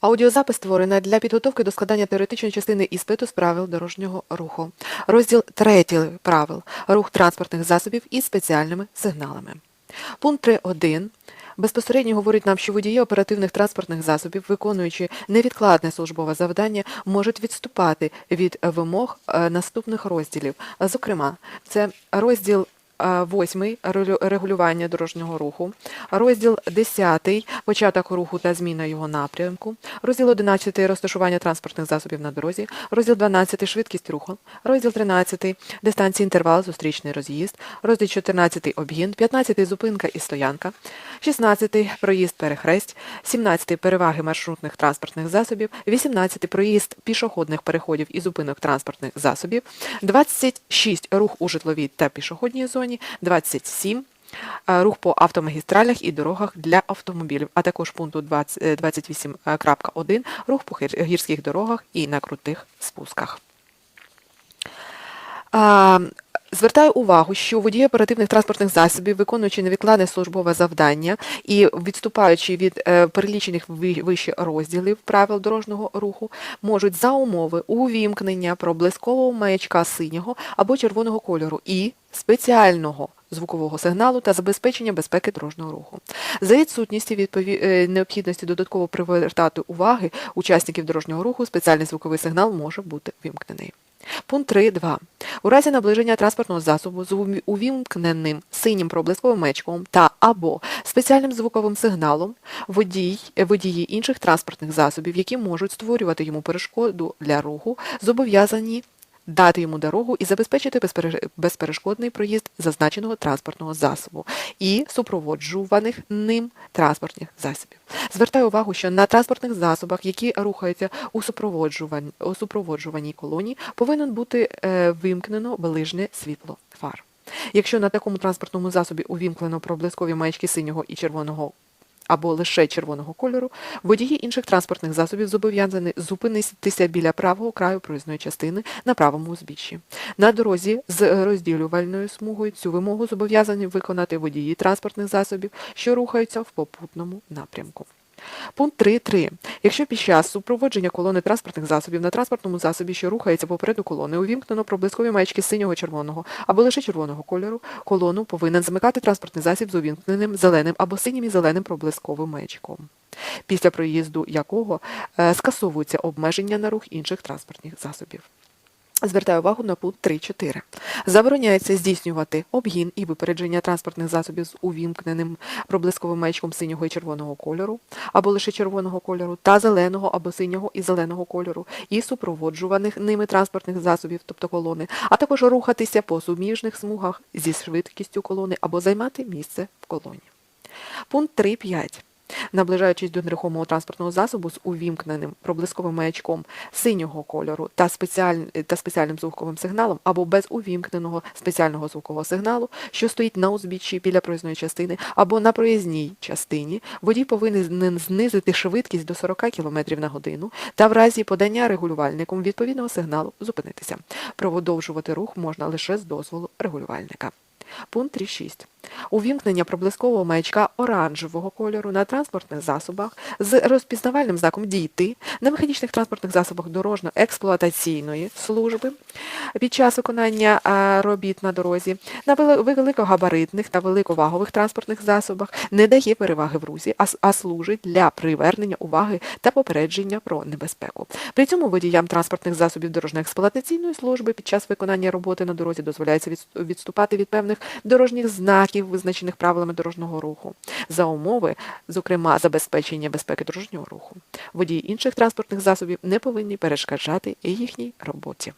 Аудіозапис створений для підготовки до складання теоретичної частини іспиту з правил дорожнього руху. Розділ 3 правил рух транспортних засобів із спеціальними сигналами. Пункт 3.1 безпосередньо говорить нам, що водії оперативних транспортних засобів, виконуючи невідкладне службове завдання, можуть відступати від вимог е, наступних розділів. Зокрема, це розділ е, Восьмий регулю- регулювання дорожнього руху, розділ 10 початок руху та зміна його напрямку, розділ 11 розташування транспортних засобів на дорозі, розділ 12 швидкість руху, розділ 13 дистанції інтервал, зустрічний роз'їзд, розділ 14 обгін, 15 зупинка і стоянка, 16 проїзд перехресть, 17 переваги маршрутних транспортних засобів, 18 проїзд пішохідних переходів і зупинок транспортних засобів, 26 рух у житловій та пішохідній зоні, 27 е, рух по автомагістралях і дорогах для автомобілів, а також пункту 20 е, 28.1 рух по гірських дорогах і на крутих спусках. Звертаю увагу, що водії оперативних транспортних засобів, виконуючи невідкладне службове завдання і відступаючи від е, перелічених вище розділів правил дорожнього руху, можуть за умови увімкнення проблискового маячка синього або червоного кольору і спеціального звукового сигналу та забезпечення безпеки дорожнього руху. За відсутністю відпові... е, необхідності додатково привертати уваги учасників дорожнього руху, спеціальний звуковий сигнал може бути вимкнений. Пункт 3.2. У разі наближення транспортного засобу з увімкненим синім проблисковим мечком та або спеціальним звуковим сигналом водій, водії інших транспортних засобів, які можуть створювати йому перешкоду для руху, зобов'язані дати йому дорогу і забезпечити безперешкодний проїзд зазначеного транспортного засобу і супроводжуваних ним транспортних засобів. Звертаю увагу, що на транспортних засобах, які рухаються у супроводжуванні, у супроводжуваній колоні, повинен бути е, вимкнено ближнє світло фар. Якщо на такому транспортному засобі увімкнено проблискові маячки синього і червоного або лише червоного кольору, водії інших транспортних засобів зобов'язані зупинитися біля правого краю проїзної частини на правому узбіччі. На дорозі з розділювальною смугою цю вимогу зобов'язані виконати водії транспортних засобів, що рухаються в попутному напрямку. Пункт 3.3. Якщо під час супроводження колони транспортних засобів на транспортному засобі, що рухається попереду колони, увімкнено проблискові маячки синього червоного або лише червоного кольору, колону повинен замикати транспортний засіб з увімкненим зеленим або синім і зеленим проблисковим маячком, після проїзду якого е, скасовуються обмеження на рух інших транспортних засобів. Звертаю увагу на пункт 3.4. Забороняється здійснювати обгін і випередження транспортних засобів з увімкненим проблисковим маячком синього і червоного кольору, або лише червоного кольору, та зеленого або синього і зеленого кольору, і супроводжуваних ними транспортних засобів, тобто колони, а також рухатися по суміжних смугах зі швидкістю колони або займати місце в колоні. Пункт 3.5. Наближаючись до нерухомого транспортного засобу з увімкненим проблисковим маячком синього кольору та, спеціаль... та спеціальним звуковим сигналом або без увімкненого спеціального звукового сигналу, що стоїть на узбіччі біля проїзної частини або на проїзній частині, водій повинен знизити швидкість до 40 км на годину та в разі подання регулювальником відповідного сигналу зупинитися. Продовжувати рух можна лише з дозволу регулювальника. Пункт 3.6. Увімкнення проблискового маячка оранжевого кольору на транспортних засобах з розпізнавальним знаком дійти на механічних транспортних засобах дорожньо-експлуатаційної служби під час виконання робіт на дорозі, на великогабаритних та великовагових транспортних засобах не дає переваги в русі, а, служить для привернення уваги та попередження про небезпеку. При цьому водіям транспортних засобів дорожньо-експлуатаційної служби під час виконання роботи на дорозі дозволяється відступати від певних дорожніх знаків, визначених правилами дорожнього руху, за умови, зокрема, забезпечення безпеки дорожнього руху. Водії інших транспортних засобів не повинні перешкоджати їхній роботі.